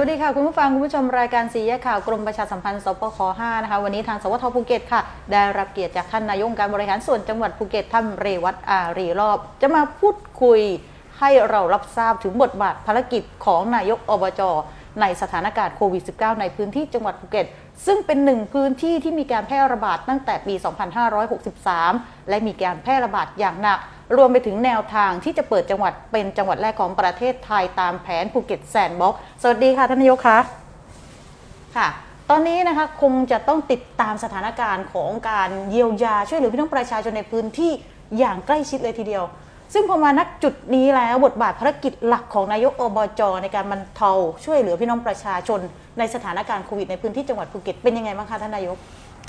วัสดีค่ะคุณผู้ฟัง คุณผู้ชมรายการสีแยกข่าวกรมประชาสัมพันธ์สปค5นะคะวันนี้ทางสวทภูเก็ตค่ะ ได้รับเกียรติจากท่านนายกองการบริหารส่วนจังหวัดภูเก็ตท่านเรวัตอารีรอบ จะมาพูดคุยให้เรารับทราบถึงบทบาทภารกิจของนายกอบจในสถานการณ์โควิด -19 ในพื้นที่จังหวัดภูเก็ต ซึ่งเป็นหนึ่งพื้นที่ที่มีการแพร่ระบาดตั้งแต่ปี 2563 และมีการแพร่ระบาดอย่างหนัก รวมไปถึงแนวทางที่จะเปิดจังหวัดเป็นจังหวัดแรกของประเทศไทยตามแผนภูเก็ตแซนด์บ็อกซ์สวัสดีค่ะท่านนายกคะค่ะตอนนี้นะคะคงจะต้องติดตามสถานการณ์ของการเยียวยาช่วยเหลือพี่น้องประชาชนในพื้นที่อย่างใกล้ชิดเลยทีเดียว ซึ่งพอมานักจุดนี้แล้วบทบาทภารกิจหลักของนายกอบจในการบรรเทาช่วยเหลือพี่น้องประชาชน ในสถานการณ์โควิดในพื้นที่จังหวัดภูเก็ตเป็นยังไงบ้างคะท่านนายก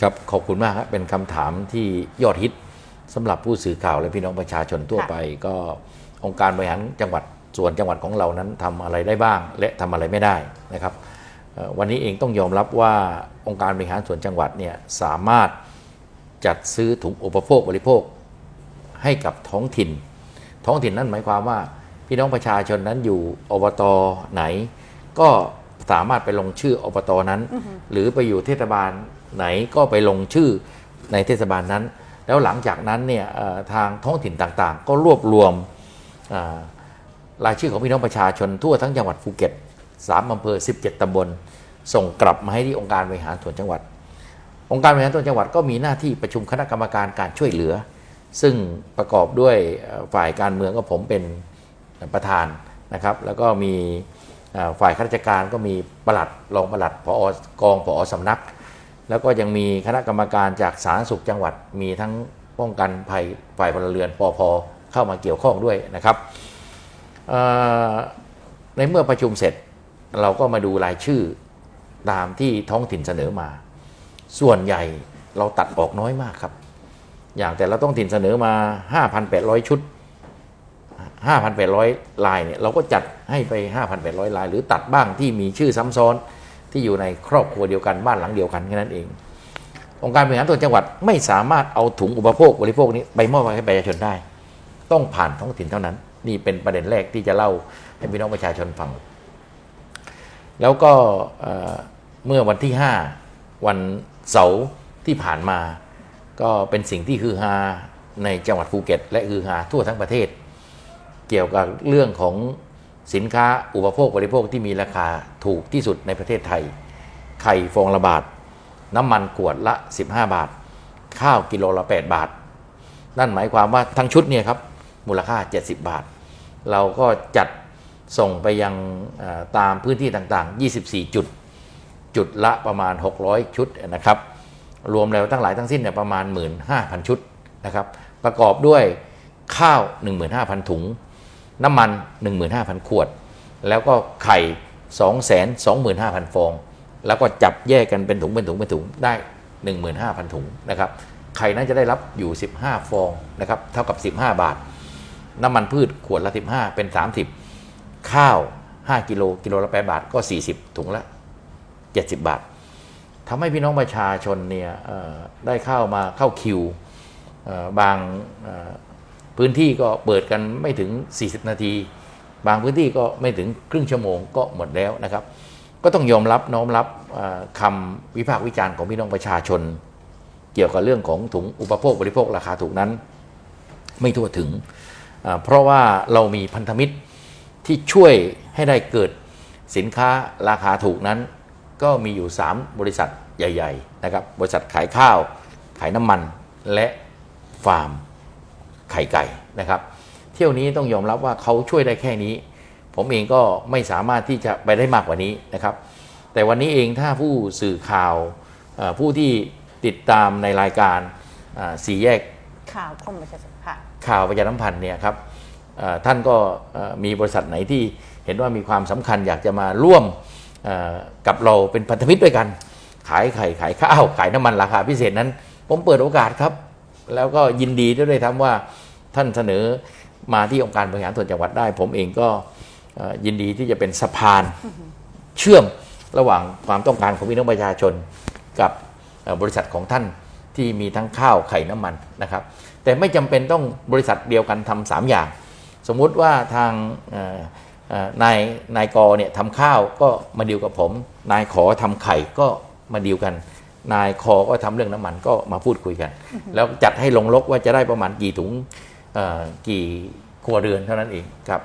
ครับขอบคุณมากครับเป็นคำถามที่ยอดฮิต สำหรับผู้สื่อข่าวและพี่น้องประชาชนทั่วค่ะไป ก็องค์การบริหารจังหวัดส่วนจังหวัดของเรานั้นทำอะไรได้บ้าง และทำอะไรไม่ได้นะครับเอ่อวันนี้เองต้องยอมรับว่าองค์การบริหารส่วนจังหวัดเนี่ยสามารถจัดซื้อถุงอุปโภคบริโภคให้กับท้องถิ่น ท้องถิ่นนั่นหมายความว่า พี่น้องประชาชนนั้นอยู่อบตไหน ก็สามารถไปลงชื่ออบตนั้น หรือไปอยู่เทศบาลไหนก็ไปลงชื่อในเทศบาลนั้น แล้วหลังจากนั้นเนี่ยทางท้องถิ่นต่างๆ ก็รวบรวมอ่ารายชื่อของพี่น้องประชาชนทั่วทั้งจังหวัดภูเก็ต3อำเภอ 17ตำบล ส่งกลับมาให้ที่องค์การบริหารส่วนจังหวัด องค์การบริหารส่วนจังหวัดก็มีหน้าที่ประชุมคณะกรรมการการช่วยเหลือ ซึ่งประกอบด้วยฝ่ายการเมืองก็ผมเป็นประธานนะครับ แล้วก็มีฝ่ายข้าราชการก็มีประหลัดรองประหลัดผอกองผอสำนัก แล้วก็ยังมีคณะกรรมการจากสาธารณสุขจังหวัดมีทั้งป้องกันภัยฝ่ายพลเรือนปอพเข้ามาเกี่ยวข้องด้วยนะครับในเมื่อประชุมเสร็จเราก็มาดูรายชื่อตามที่ท้องถิ่นเสนอมา ส่วนใหญ่เราตัดออกน้อยมากครับ อย่างแต่ละท้องถิ่นเสนอมา 5,800 ชุด 5,800 ลายเนี่ยเราก็จัดให้ไป 5,800 ลาย หรือตัดบ้างที่มีชื่อซ้ำซ้อน ที่อยู่ในครอบครัวเดียวกันบ้านหลังเดียวกันแค่นั้นเอง องค์การบริหารส่วนจังหวัดไม่สามารถเอาถุงอุปโภคบริโภคนี้ไปมอบให้ประชาชนได้ ต้องผ่านท้องถิ่นเท่านั้น นี่เป็นประเด็นแรกที่จะเล่าให้พี่น้องประชาชนฟัง แล้วก็เมื่อวันที่ 5 วันเสาร์ที่ผ่านมา ก็เป็นสิ่งที่ฮือฮาในจังหวัดภูเก็ต และฮือฮาทั่วทั้งประเทศ เกี่ยวกับเรื่องของ สินค้าอุปโภคบริโภคที่มีราคาถูกที่สุดในประเทศไทย ไข่ฟองละบาท น้ำมันขวดละ 15 บาท ข้าวกิโลละ 8 บาท นั่นหมายความว่าทั้งชุดเนี่ยครับมูลค่า 70 บาท เราก็จัดส่งไปยังตามพื้นที่ต่างๆ 24 จุด จุดละประมาณ 600 ชุดนะครับ รวมแล้วทั้งหลายทั้งสิ้นเนี่ยประมาณ 15,000 ชุดนะครับ ประกอบด้วยข้าว 15,000 ถุง น้ำมัน 15,000 ขวด แล้วก็ไข่ 225,000 ฟอง แล้วก็จับแยกกันเป็นถุงเป็นถุงเป็นถุงได้ 15,000 ถุงนะครับไข่นั้นจะได้รับอยู่ 15 ฟองนะครับเท่ากับ 15 บาท น้ำมันพืชขวดละ 15 เป็น 30 ข้าว 5 กิโลกิโลละ8บาทก็ 40 ถุงละ 70 บาททำให้พี่น้องประชาชนเนี่ยได้เข้ามาเข้าคิวบาง พื้นที่ก็เปิดกันไม่ถึง 40 นาที บางพื้นที่ก็ไม่ถึงครึ่งชั่วโมงก็หมดแล้วนะครับ ก็ต้องยอมรับน้อมรับเอ่อคำวิพากษ์วิจารณ์ของพี่น้องประชาชน เกี่ยวกับเรื่องของถุงอุปโภคบริโภคราคาถูกนั้น ไม่ทั่วถึงเอ่อเพราะว่าเรามีพันธมิตรที่ช่วยให้ได้เกิดสินค้าราคาถูกนั้น ก็มีอยู่ 3 บริษัทใหญ่ ๆ นะครับ บริษัทขายข้าว ขายน้ำมันและฟาร์ม ไข่ไก่นะครับ เที่ยวนี้ต้องยอมรับว่าเขาช่วยได้แค่นี้ ผมเองก็ไม่สามารถที่จะไปได้มากกว่านี้นะครับ แต่วันนี้เองถ้าผู้สื่อข่าวเอ่อผู้ที่ติดตามในรายการอ่าสี่แยกข่าวกรมประชาสัมพันธ์ข่าวประชาสัมพันธ์เนี่ยครับเอ่อท่านก็เอ่อมีบริษัทไหนที่เห็นว่ามีความสำคัญอยากจะมาร่วมเอ่อกับเราเป็นพันธมิตรด้วยกัน ขายไข่ขายข้าวขายน้ำมันราคาพิเศษนั้น ผมเปิดโอกาสครับ แล้วก็ยินดีด้วยทำว่า ท่านเสนอมาที่องค์การบริหารส่วนจังหวัดได้ ผมเองก็ยินดีที่จะเป็นสะพานเชื่อมระหว่างความต้องการของพี่น้องประชาชน กับบริษัทของท่านที่มีทั้งข้าวไข่น้ำมันนะครับ แต่ไม่จำเป็นต้องบริษัทเดียวกันทำสามอย่าง สมมุติว่าทางนายนายกอเนี่ยทำข้าวก็มาดีลกับผม นายขอทำไข่ก็มาดีลกัน นายคอก็ทำเรื่องน้ำมันก็มาพูดคุยกัน แล้วจัดให้ลงลกว่าจะได้ประมาณกี่ถุง กี่ครัวเรือนเท่านั้นเองครับ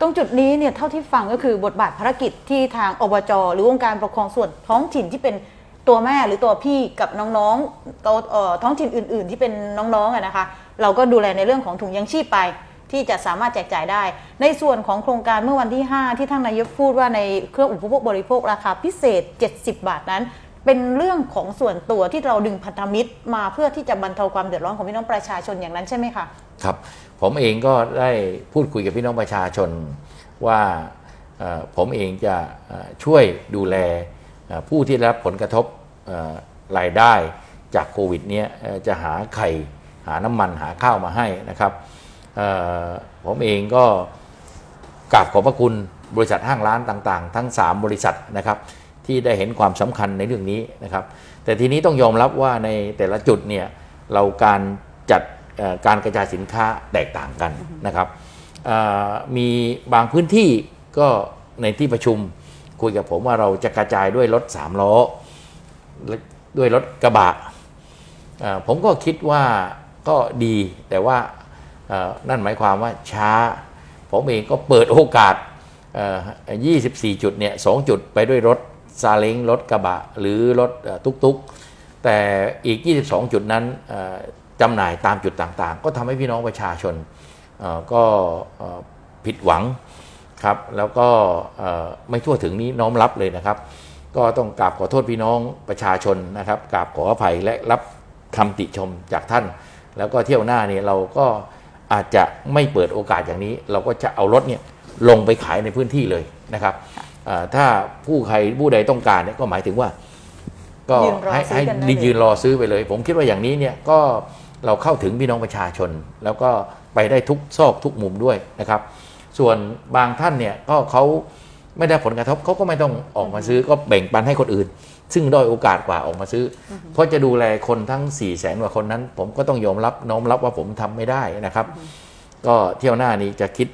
ตรงจุดนี้เนี่ยเท่าที่ฟังก็คือบทบาทภารกิจที่ทางอบจหรือองค์การปกครองส่วนท้องถิ่นที่เป็นตัวแม่หรือตัวพี่กับน้องๆตัวเอ่อท้องถิ่นอื่น ๆ ที่เป็นน้องๆอะนะคะ เราก็ดูแลในเรื่องของถุงยังชีพไปที่จะสามารถแจกจ่ายได้ ในส่วนของโครงการเมื่อวันที่ 5 ที่ท่านนายกพูดว่าในเครื่องอุปโภคบริโภคราคาพิเศษ 70 บาทนั้น เป็นเรื่องของส่วนตัวที่เราดึงพันธมิตรมาเพื่อที่จะบรรเทาความเดือดร้อนของพี่น้องประชาชนอย่างนั้นใช่ไหมคะครับ ผมเองก็ได้พูดคุยกับพี่น้องประชาชนว่าผมเองจะช่วยดูแลผู้ที่รับผลกระทบรายได้จากโควิดเนี้ยจะหาไข่หาน้ำมันหาข้าวมาให้นะครับผมเองก็กราบขอบพระคุณบริษัทห้างร้านต่างๆ ทั้ง 3 บริษัทนะครับ ที่ได้เห็นความสำคัญในเรื่องนี้นะครับ แต่ทีนี้ต้องยอมรับว่าในแต่ละจุดเนี่ยเราการจัดการกระจายสินค้าแตกต่างกันนะครับมีบางพื้นที่ก็ในที่ประชุมคุยกับผมว่าเราจะกระจายด้วยรถ3ล้อด้วยรถกระบะผมก็คิดว่าก็ดีแต่ว่านั่นหมายความว่าช้า ผมเองก็เปิดโอกาสเอ่อ24 จุดเนี่ย 2 จุดไปด้วยรถ ซาเล้งรถกระบะ หรือรถเอ่อตุกๆ แต่อีก 22 จุดนั้นจำหน่ายตามจุดต่างๆ ก็ทำให้พี่น้องประชาชนก็ผิดหวังครับ แล้วก็ไม่ทั่วถึงนี้น้อมรับเลยนะครับ ก็ต้องกราบขอโทษพี่น้องประชาชนนะครับกราบขออภัยและรับคำติชมจากท่าน แล้วก็เที่ยวหน้าเนี่ยเราก็อาจจะไม่เปิดโอกาสอย่างนี้ เราก็จะเอารถเนี่ยลงไปขายในพื้นที่เลยนะครับ ถ้าผู้ใครผู้ใดต้องการเนี่ยก็หมายถึงว่า ก็ยืนรอให้ซื้อให้กันได้เลยยืนรอซื้อไปเลย ผมคิดว่าอย่างนี้เนี่ยก็เราเข้าถึงพี่น้องประชาชน แล้วก็ไปได้ทุกซอกทุกมุมด้วยนะครับ ส่วนบางท่านเนี่ยก็เขาไม่ได้ผลกระทบเขาก็ไม่ต้องออกมาซื้อก็แบ่งปันให้คนอื่น ซึ่งด้อยโอกาสกว่าออกมาซื้ออเพราะจะดูแลคนทั้ง4ี่แสนกว่าคนนั้น ผมก็ต้องยอมรับน้อมรับว่าผมทำไม่ได้นะครับ ก็เที่ยวหน้านี้จะคิด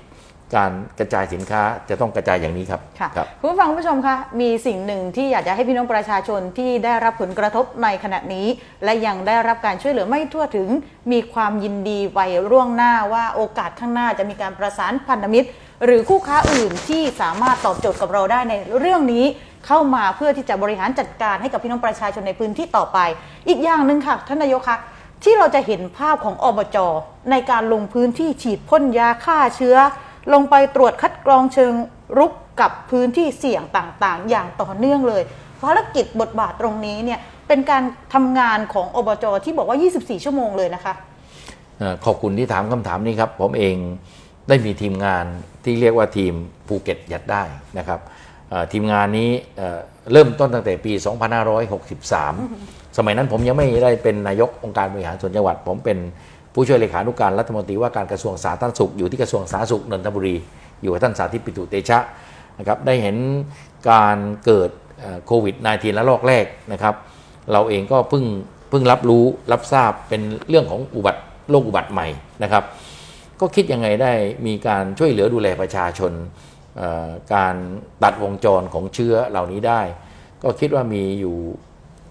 การกระจายสินค้าจะต้องกระจายอย่างนี้ครับค่ะครับคุณผู้ฟังคุณผู้ชมคะมีสิ่งหนึ่งที่อยากจะให้พี่น้องประชาชนที่ได้รับผลกระทบในขณะนี้ และยังได้รับการช่วยเหลือไม่ทั่วถึง มีความยินดีไว้ร่วงหน้าว่าโอกาสข้างหน้าจะมีการประสานพันธมิตร หรือคู่ค้าอื่นที่สามารถตอบโจทย์กับเราได้ในเรื่องนี้เข้ามาเพื่อที่จะบริหารจัดการให้กับพี่น้องประชาชนในพื้นที่ต่อไป อีกอย่างหนึ่งค่ะท่านนายกคะที่เราจะเห็นภาพของอบจในการลงพื้นที่ฉีดพ่นยาฆ่าเชื้อ ลงไปตรวจคัดกรองเชิงรุกกับพื้นที่เสี่ยงต่างๆ อย่างต่อเนื่องเลยภารกิจบทบาทตรงนี้เนี่ยเป็นการทำงานของอบจที่บอกว่า 24 ชั่วโมงเลยนะคะเอ่อขอบคุณที่ถามคำถามนี้ครับ ผมเองได้มีทีมงานที่เรียกว่าทีมภูเก็ตยัดได้นะครับเอ่อทีมงานนี้เอ่อเริ่มต้นตั้งแต่ปี 2563 สมัยนั้นผมยังไม่ได้เป็นนายกองค์การบริหารส่วนจังหวัด ผมเป็น ผู้ช่วยเลขานุการรัฐมนตรีว่าการกระทรวงสาธารณสุข อยู่ที่กระทรวงสาธารณสุขนนทบุรี อยู่กับท่านสาธิตปิตุเตชะนะครับได้เห็นการเกิดโควิด -19 และลอกแรกนะครับ เราเองก็เพิ่งเพิ่งรับรู้รับทราบเป็นเรื่องของอุบัติโรคอุบัติใหม่นะครับ ก็คิดยังไงได้มีการช่วยเหลือดูแลประชาชนการตัดวงจรของเชื้อเหล่านี้ได้ ก็คิดว่ามีอยู่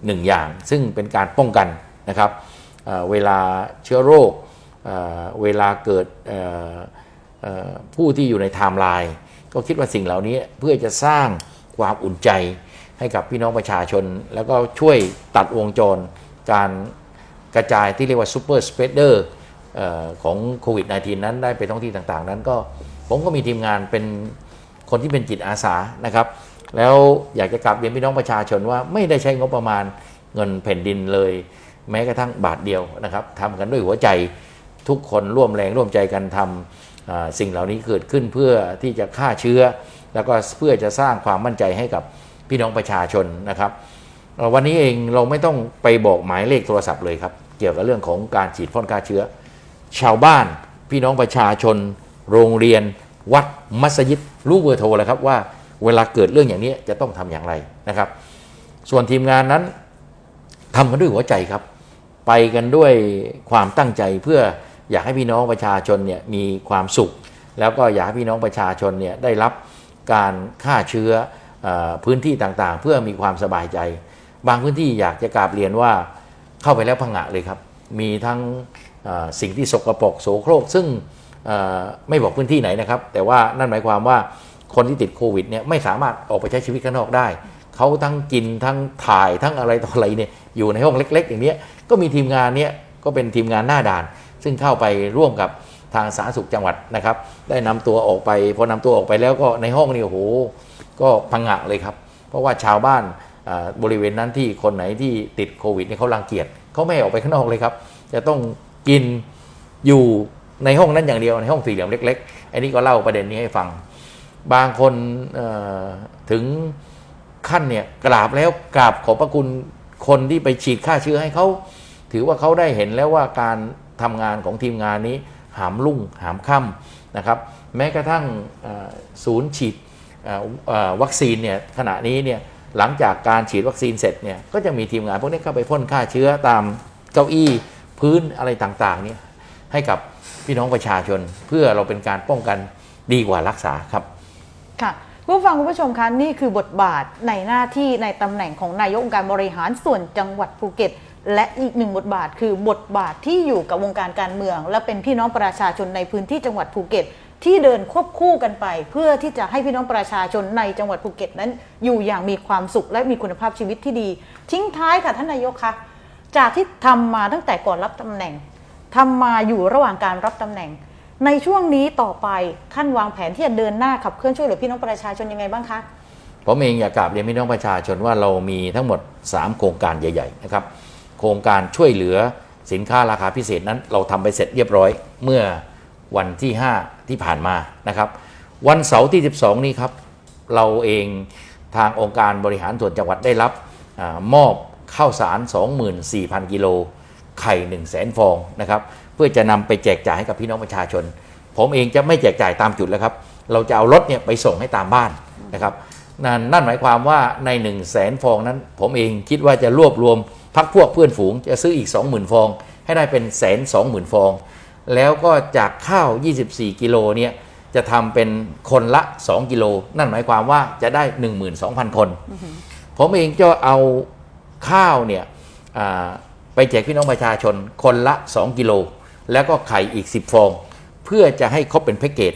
หนึ่งอย่าง ซึ่งเป็นการป้องกันนะครับ เวลาเชื้อโรคเวลาเกิดผู้ที่อยู่ในไทม์ไลน์ก็คิดว่าสิ่งเหล่านี้เพื่อจะสร้างความอุ่นใจให้กับพี่น้องประชาชน แล้วก็ช่วยตัดวงจรการกระจายที่เรียกว่าซูเปอร์สเปเดอร์ของโควิด -19 นั้นได้ไปท้องที่ต่างๆ นั้นก็ผมก็มีทีมงานเป็นคนที่เป็นจิตอาสานะครับ แล้วอยากจะกลับเรียนพี่น้องประชาชนว่าไม่ได้ใช้งบประมาณเงินแผ่นดินเลย แม้กระทั่งบาทเดียวนะครับทำกันด้วยหัวใจทุกคนร่วมแรงร่วมใจกันทำสิ่งเหล่านี้เกิดขึ้นเพื่อที่จะฆ่าเชื้อ แล้วก็เพื่อจะสร้างความมั่นใจให้กับพี่น้องประชาชนนะครับ วันนี้เองเราไม่ต้องไปบอกหมายเลขโทรศัพท์เลยครับ เกี่ยวกับเรื่องของการฉีดพ่นฆ่าเชื้อ ชาวบ้านพี่น้องประชาชน โรงเรียน วัดมัสยิดรู้เบอร์โทรแล้วครับว่าเวลาเกิดเรื่องอย่างนี้จะต้องทำอย่างไรนะครับ ส่วนทีมงานนั้นทำกันด้วยหัวใจครับ ไปกันด้วยความตั้งใจเพื่ออยากให้พี่น้องประชาชนเนี่ยมีความสุข แล้วก็อยากให้พี่น้องประชาชนเนี่ยได้รับการฆ่าเชื้ออพื้นที่ต่างๆ เพื่อมีความสบายใจ บางพื้นที่อยากจะกราบเรียนว่าเข้าไปแล้วพังะเลยครับ มีทั้งสิ่งที่สกปรกโสโครก ซึ่งไม่บอกพื้นที่ไหนนะครับ แต่ว่านั่นหมายความว่าคนที่ติดโควิดเนี่ยไม่สามารถออกไปใช้ชีวิตข้างนอกได้ เขาทั้งกินทั้งถ่ายทั้งอะไรต่ออะไรเนี่ย อยู่ในห้องเล็ก ๆ อย่างนี้ก็มีทีมงานเนี้ยก็เป็นทีมงานหน้าด่าน ซึ่งเข้าไปร่วมกับทางสาธารณสุขจังหวัดนะครับ ได้นำตัวออกไปพอนำตัวออกไปแล้วก็ในห้องนี่โอ้โหก็พังงะเลยครับ เพราะว่าชาวบ้านบริเวณนั้นที่คนไหนที่ติดโควิดเนี่ยเขารังเกียจเขาไม่ออกไปข้างนอกเลยครับ จะต้องกินอยู่ในห้องนั้นอย่างเดียวในห้องสี่เหลี่ยมเล็ก ๆ อันนี้ก็เล่าประเด็นนี้ให้ฟัง บางคนถึงขั้นเนี่ยกราบแล้วกราบขอบพระคุณ คนที่ไปฉีดฆ่าเชื้อให้เขาถือว่าเขาได้เห็นแล้วว่าการทำงานของทีมงานนี้หามลุ่งหามค่ำนะครับ แม้กระทั่งศูนย์ฉีดวัคซีนเนี่ยขณะนี้เนี่ยหลังจากการฉีดวัคซีนเสร็จเนี่ยก็จะมีทีมงานพวกนี้เข้าไปพ่นฆ่าเชื้อตามเก้าอี้พื้นอะไรต่างๆเนี่ยให้กับพี่น้องประชาชน เพื่อเราเป็นการป้องกันดีกว่ารักษาครับค่ะ ผู้ฟังคุณผู้ชมคะนี่คือบทบาทในหน้าที่ในตำแหน่งของนายกองค์การบริหารส่วนจังหวัดภูเก็ต และอีกหนึ่งบทบาทคือบทบาทที่อยู่กับวงการการเมือง และเป็นพี่น้องประชาชนในพื้นที่จังหวัดภูเก็ต ที่เดินควบคู่กันไป เพื่อที่จะให้พี่น้องประชาชนในจังหวัดภูเก็ต นั้นอยู่อย่างมีความสุขและมีคุณภาพชีวิตที่ดี ทิ้งท้ายค่ะท่านนายกคะจากที่ทำมาตั้งแต่ก่อนรับตำแหน่งทำมาอยู่ระหว่างการรับตำแหน่ง ในช่วงนี้ต่อไปท่านวางแผนที่จะเดินหน้าขับเคลื่อนช่วยเหลือพี่น้องประชาชนยังไงบ้างคะผมเองอยากกราบเรียนพี่น้องประชาชนว่าเรามีทั้งหมด 3 โครงการใหญ่ๆนะครับโครงการช่วยเหลือสินค้าราคาพิเศษนั้น เราทำไปเสร็จเรียบร้อยเมื่อวันที่ 5 ที่ผ่านมานะครับ วันเสาร์ที่ 12 นี้ครับ เราเองทางองค์การบริหารส่วนจังหวัดได้รับอมอบข้าวสาร 24,000 กิโลไข่ 1 0 0 0 0แสนฟองนะครับ เพื่อจะนำไปแจกจ่ายให้กับพี่น้องประชาชน ผมเองจะไม่แจกจ่ายตามจุดแล้วครับ เราจะเอารถเนี่ยไปส่งให้ตามบ้านนะครับนั่นนั่นหมายความว่าใน 1 0 0 0 0แสนฟองนั้น ผมเองคิดว่าจะรวบรวมพักพวกเพื่อนฝูง จะซื้ออีก 20,000 ฟอง ให้ได้เป็นแสนสองหมื่นฟอง แล้วก็จากข้าว 24 กิโลเนี่ยจะทำเป็นคนละ 2 กิโล นั่นหมายความว่าจะได้ 12,000 คน ผมเองจะเอาข้าวเนี่ยไปแจกพี่น้องประชาชนคนละ 2 กิโล แล้วก็ไข่อีก 10 ฟอง เพื่อจะให้ครบเป็นแพ็กเกจ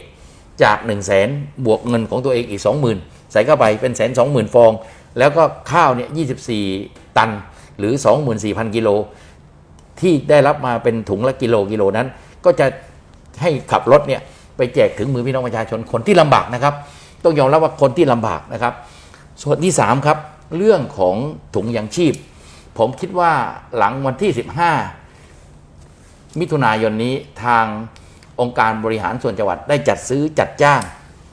จาก 1 0 0 0 0แสนบวกเงินของตัวเองอีก 20,000 ใส่เข้าไปเป็นแสนสองหมื่นฟอง แล้วก็ข้าวเนี่ย24ตันหรือ 24,000 กิโล ที่ได้รับมาเป็นถุงละกิโลกิโลนั้น ก็จะให้ขับรถเนี่ยไปแจกถึงมือพี่น้องประชาชนคนที่ลำบากนะครับ ต้องยอมรับว่าคนที่ลำบากนะครับ ส่วนที่ 3 ครับ เรื่องของถุงยางชีพ ผมคิดว่าหลังวันที่ 15 มิถุนายนนี้ทางองค์การบริหารส่วนจังหวัดได้จัดซื้อจัดจ้าง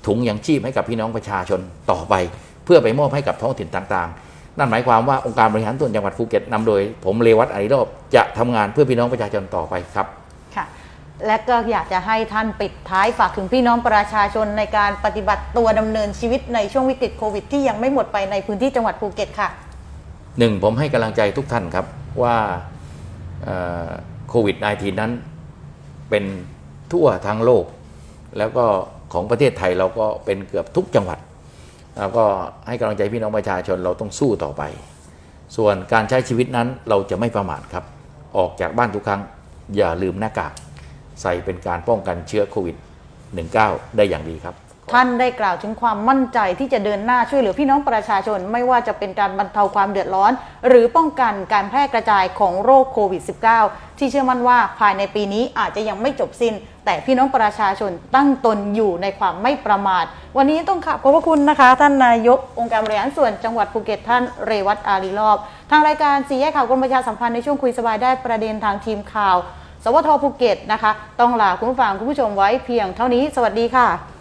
ถุงยางชีพให้กับพี่น้องประชาชนต่อไป เพื่อไปมอบให้กับท้องถิ่นต่างๆ นั่นหมายความว่าองค์การบริหารส่วนจังหวัดภูเก็ตนำโดย ผมเลวัตอาริโรบจะทำงานเพื่อพี่น้องประชาชนต่อไปครับค่ะและก็อยากจะให้ท่านปิดท้ายฝากถึงพี่น้องประชาชนในการปฏิบัติตัวดำเนินชีวิตในช่วงวิกฤตโควิดที่ยังไม่หมดไปในพื้นที่จังหวัดภูเก็ตค่ะหนึ่งผมให้กำลังใจทุกท่านครับว่า โควิด -19 นั้นเป็นทั่วทั้งโลก แล้วก็ของประเทศไทยเราก็เป็นเกือบทุกจังหวัด แล้วก็ให้กำลังใจพี่น้องประชาชนเราต้องสู้ต่อไป ส่วนการใช้ชีวิตนั้นเราจะไม่ประมาทครับ ออกจากบ้านทุกครั้งอย่าลืมหน้ากาก ใส่เป็นการป้องกันเชื้อโควิด -19 ได้อย่างดีครับ ท่านได้กล่าวถึงความมั่นใจที่จะเดินหน้าช่วยเหลือพี่น้องประชาชน ไม่ว่าจะเป็นการบรรเทาความเดือดร้อน หรือป้องกันการแพร่กระจายของโรคโควิด -19 ที่เชื่อมั่นว่าภายในปีนี้อาจจะยังไม่จบสิ้น แต่พี่น้องประชาชนตั้งตนอยู่ในความไม่ประมาท วันนี้ต้องขอบขอบพระคุณนะคะ ท่านนายกองค์การบริหารส่วนจังหวัดภูเก็ตท่านเรวัตอารีรอบ ทางรายการสีแยกข่าวกรมประชาสัมพันธ์ในช่วงคุยสบายได้ประเด็นทางทีมข่าว สวทภูเก็ตนะคะ ต้องลาคุณผู้ฟังคุณผู้ชมไว้เพียงเท่านี้ สวัสดีค่ะ